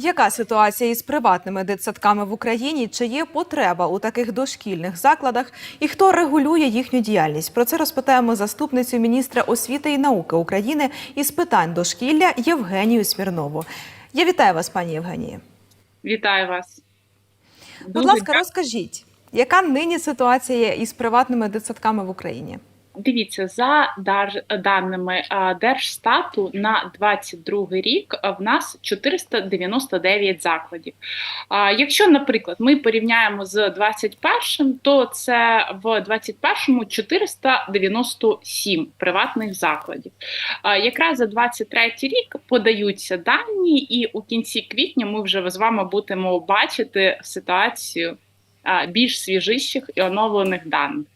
Яка ситуація із приватними дитсадками в Україні? Чи є потреба у таких дошкільних закладах? І хто регулює їхню діяльність? Про це розпитаємо заступницю міністра освіти і науки України із питань дошкілля Євгенію Смірнову. Я вітаю вас, пані Євгенії. Вітаю вас. Будь Дуже ласка, дякую. розкажіть, яка нині ситуація із приватними дитсадками в Україні? Дивіться, за даними Держстату на 22 рік в нас 499 закладів. Якщо, наприклад, ми порівняємо з 21, то це в 21-му 497 приватних закладів. Якраз за 23 рік подаються дані, і у кінці квітня ми вже з вами будемо бачити ситуацію більш свіжищих і оновлених даних.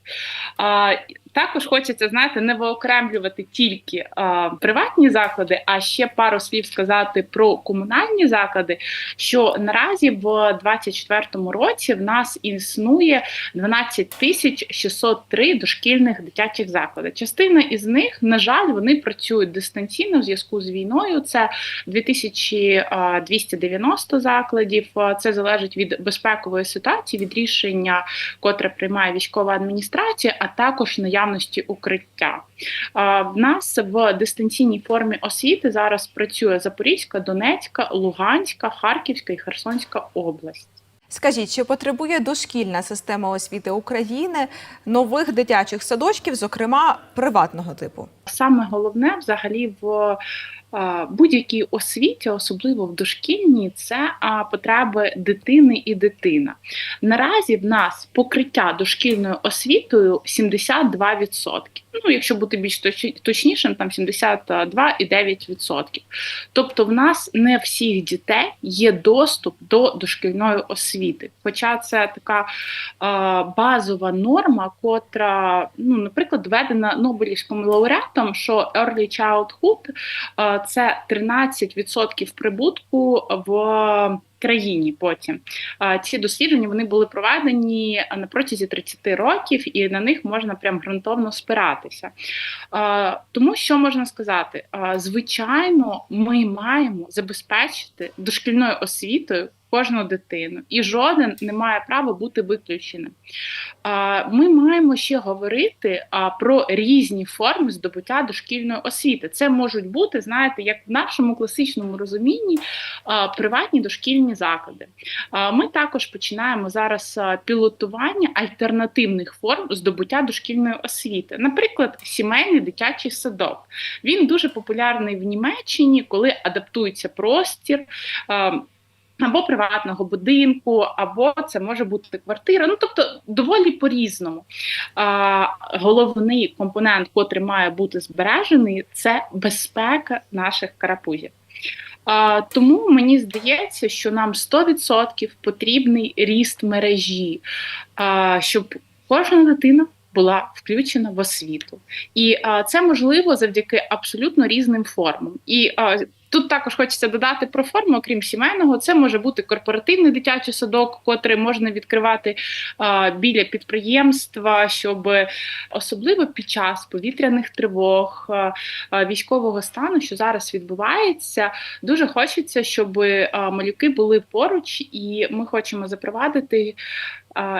Також хочеться знаєте, не виокремлювати тільки а, приватні заклади, а ще пару слів сказати про комунальні заклади. Що наразі в 2024 році в нас існує 12 тисяч 603 дошкільних дитячих заклади. Частина із них, на жаль, вони працюють дистанційно в зв'язку з війною. Це 2290 закладів. Це залежить від безпекової ситуації, від рішення, котре приймає військова адміністрація, а також наявності укриття. В нас в дистанційній формі освіти зараз працює Запорізька, Донецька, Луганська, Харківська і Херсонська область. Скажіть, чи потребує дошкільна система освіти України нових дитячих садочків, зокрема приватного типу? Саме головне взагалі в будь-якій освіті, особливо в дошкільній, це потреби дитини і дитина. Наразі в нас покриття дошкільною освітою 72%. Ну, якщо бути більш точнішим, там 72,9%. Тобто, в нас не всіх дітей є доступ до дошкільної освіти. Хоча це така базова норма, котра, ну, наприклад, введена Нобелівським лауреатом, що early childhood е, це 13% прибутку в країні. Потім Е, ці дослідження вони були проведені на протязі 30 років, і на них можна прям ґрунтовно спиратися. Е, Тому що можна сказати, звичайно, ми маємо забезпечити дошкільною освітою. Кожну дитину, і жоден не має права бути виключеним. Ми маємо ще говорити про різні форми здобуття дошкільної освіти. Це можуть бути, знаєте, як в нашому класичному розумінні приватні дошкільні заклади. Ми також починаємо зараз пілотування альтернативних форм здобуття дошкільної освіти. Наприклад, сімейний дитячий садок. Він дуже популярний в Німеччині, коли адаптується простір. Або приватного будинку, або це може бути квартира. Ну тобто доволі по-різному. Головний компонент, котрий має бути збережений, це безпека наших карапузів. А, тому мені здається, що нам 100% потрібний ріст мережі, а, щоб кожна дитина. Була включена в освіту, і а, це можливо завдяки абсолютно різним формам. І а, Тут також хочеться додати про форму, окрім сімейного, це може бути корпоративний дитячий садок, котрий можна відкривати а, біля підприємства, щоб особливо під час повітряних тривог, а, військового стану, що зараз відбувається, дуже хочеться, щоб а, малюки були поруч, і ми хочемо запровадити,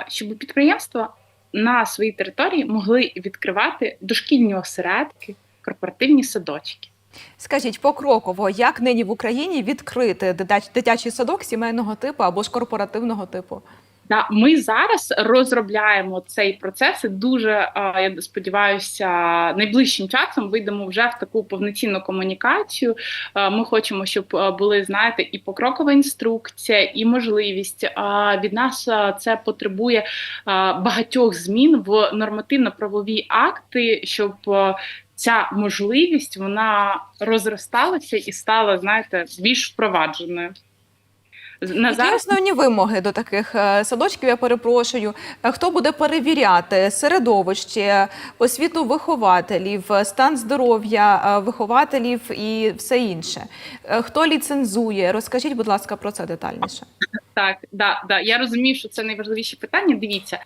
щоб підприємства на своїй території могли відкривати дошкільні осередки, корпоративні садочки. Скажіть покроково, як нині в Україні відкрити дитячий садок сімейного типу або ж корпоративного типу? Да, ми зараз розробляємо цей процес. і Дуже я сподіваюся, найближчим часом вийдемо вже в таку повноцінну комунікацію. Ми хочемо, щоб були знаєте, і покрокова інструкція, і можливість. А від нас це потребує багатьох змін в нормативно-правові акти, щоб ця можливість вона розросталася і стала, знаєте, більш впровадженою. На Які основні вимоги до таких е, садочків? Я перепрошую. Е, Хто буде перевіряти середовище, освіту вихователів, е, стан здоров'я вихователів і все інше? Хто ліцензує? Розкажіть, будь ласка, про це детальніше. Так, да, да. Я розумію, що це найважливіше питання. Дивіться,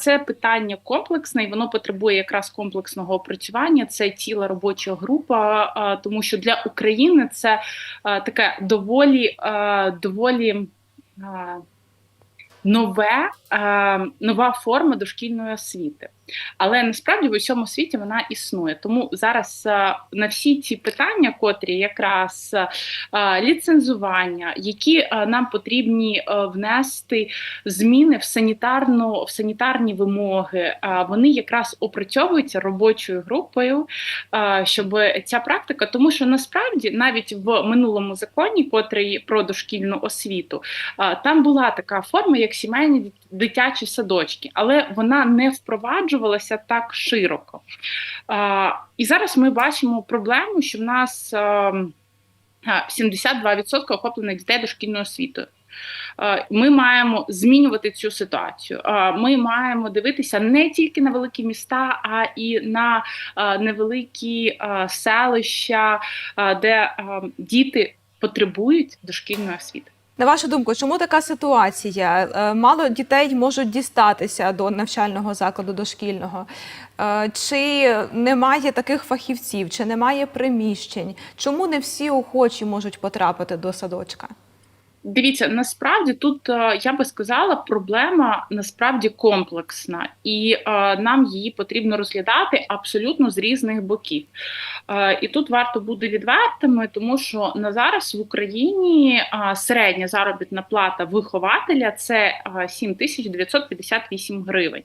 це питання комплексне, і воно потребує якраз комплексного опрацювання. Це ціла робоча група, тому що для України це таке доволі, а, доволі. а, Нове, е, нова форма дошкільної освіти, але насправді в усьому світі вона існує. Тому зараз е, на всі ці питання, котрі якраз е, ліцензування, які е, нам потрібні внести зміни в санітарну в санітарні вимоги, вони якраз опрацьовуються робочою групою, щоб ця практика, тому що насправді навіть в минулому законі, котрий про дошкільну освіту, там була така форма, як сімейні дитячі садочки, але вона не впроваджувалася так широко. І зараз ми бачимо проблему, що в нас. е, а, 72% охоплених дітей дошкільною освітою. Ми маємо змінювати цю ситуацію. Ми маємо дивитися не тільки на великі міста, а і на невеликі селища, де діти потребують дошкільної освіти. На вашу думку, чому така ситуація? Е, Мало дітей можуть дістатися до навчального закладу дошкільного. Е, Чи немає таких фахівців, чи немає приміщень? Чому не всі охочі можуть потрапити до садочка? Дивіться, насправді тут е, я би сказала, проблема насправді комплексна, і е, нам її потрібно розглядати абсолютно з різних боків. Е, і тут варто бути відвертими, тому що на зараз в Україні середня заробітна плата вихователя це е, 7958 гривень.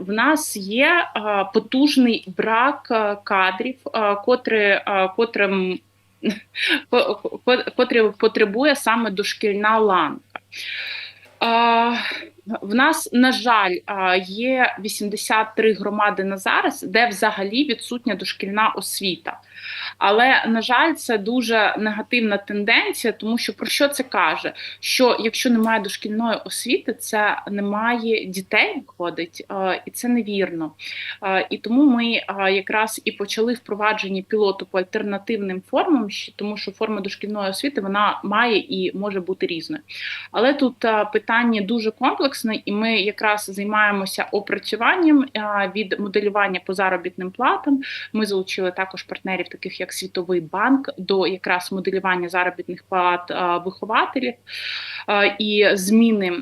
В нас є потужний брак кадрів, котри, котрим потребує саме дошкільна ланка. В нас, на жаль, є 83 громади на зараз, де взагалі відсутня дошкільна освіта. Але, на жаль, це дуже негативна тенденція, тому що про що це каже? Що якщо немає дошкільної освіти, це немає дітей виходить, і це невірно. І тому ми якраз і почали впровадження пілоту по альтернативним формам, тому що форма дошкільної освіти вона має і може бути різною. Але тут питання дуже комплексне, і ми якраз займаємося опрацюванням від моделювання по заробітним платам. Ми залучили також партнерів, таких як Світовий банк, до якраз моделювання заробітних плат вихователів і зміни.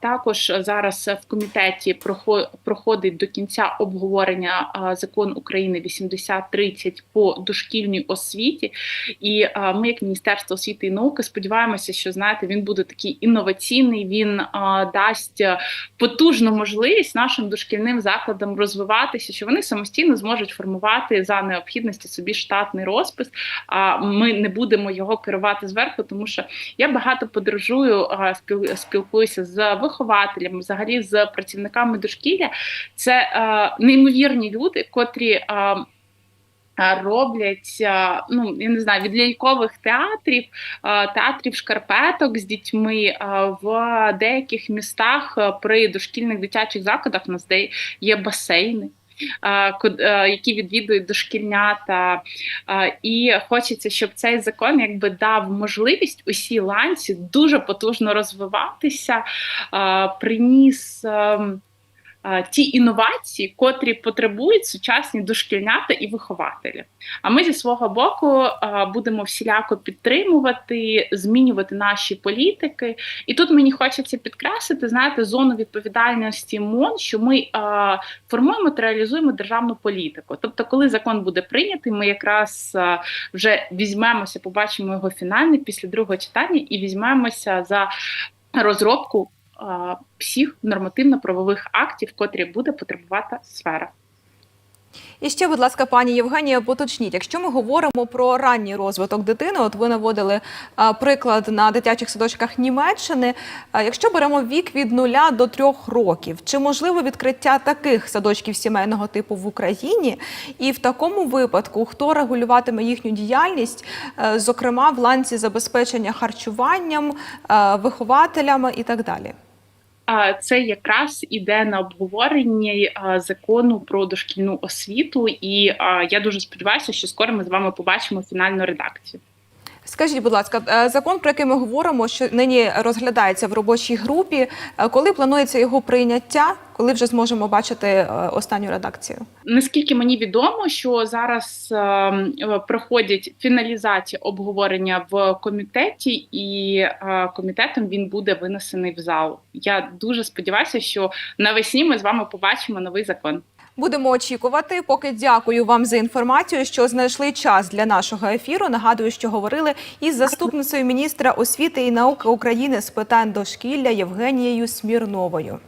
Також зараз в комітеті прохо- проходить до кінця обговорення закон України 8030 по дошкільній освіті. І ми, як Міністерство освіти і науки, сподіваємося, що знаєте, він буде такий інноваційний. Він е, дасть е, потужну можливість нашим дошкільним закладам розвиватися, що вони самостійно зможуть формувати за необхідності собі штатний розпис. А ми не будемо його керувати зверху, тому що я багато подорожую, а, спілкуюся з вихователями, взагалі з працівниками дошкілля. Це е, неймовірні люди, котрі. Роблять ну я не знаю від лялькових театрів, театрів шкарпеток з дітьми в деяких містах при дошкільних дитячих закладах у нас де є басейни. Які відвідують дошкільнята, і хочеться, щоб цей закон якби дав можливість усій ланці дуже потужно розвиватися, приніс. Ті інновації, котрі потребують сучасні дошкільнята і вихователі. А ми зі свого боку будемо всіляко підтримувати, змінювати наші політики. І тут мені хочеться підкреслити, знаєте, зону відповідальності МОН, що ми формуємо та реалізуємо державну політику. Тобто, коли закон буде прийнятий, ми якраз вже візьмемося, побачимо його фінальний після другого читання і візьмемося за розробку всіх нормативно-правових актів, котрі буде потребувати сфера. І ще, будь ласка, пані Євгенія, поточніть, якщо ми говоримо про ранній розвиток дитини, от ви наводили а, приклад на дитячих садочках Німеччини. А, якщо беремо вік від 0 до 3 років, чи можливо відкриття таких садочків сімейного типу в Україні? І в такому випадку хто регулюватиме їхню діяльність, е, зокрема в ланці забезпечення харчуванням, е, вихователями і так далі? Це якраз іде на обговоренні закону про дошкільну освіту, і я дуже сподіваюся, що скоро ми з вами побачимо фінальну редакцію. Скажіть, будь ласка, е, закон, про який ми говоримо, що нині розглядається в робочій групі. е, Коли планується його прийняття? Коли вже зможемо бачити е, останню редакцію? Наскільки мені відомо, що зараз проходять фіналізації обговорення в комітеті, і комітетом він буде винесений в зал. Я дуже сподіваюся, що навесні ми з вами побачимо новий закон. Будемо очікувати. Поки дякую вам за інформацію, що знайшли час для нашого ефіру. Нагадую, що говорили із заступницею міністра освіти і науки України з питань дошкілля Євгенією Смірновою.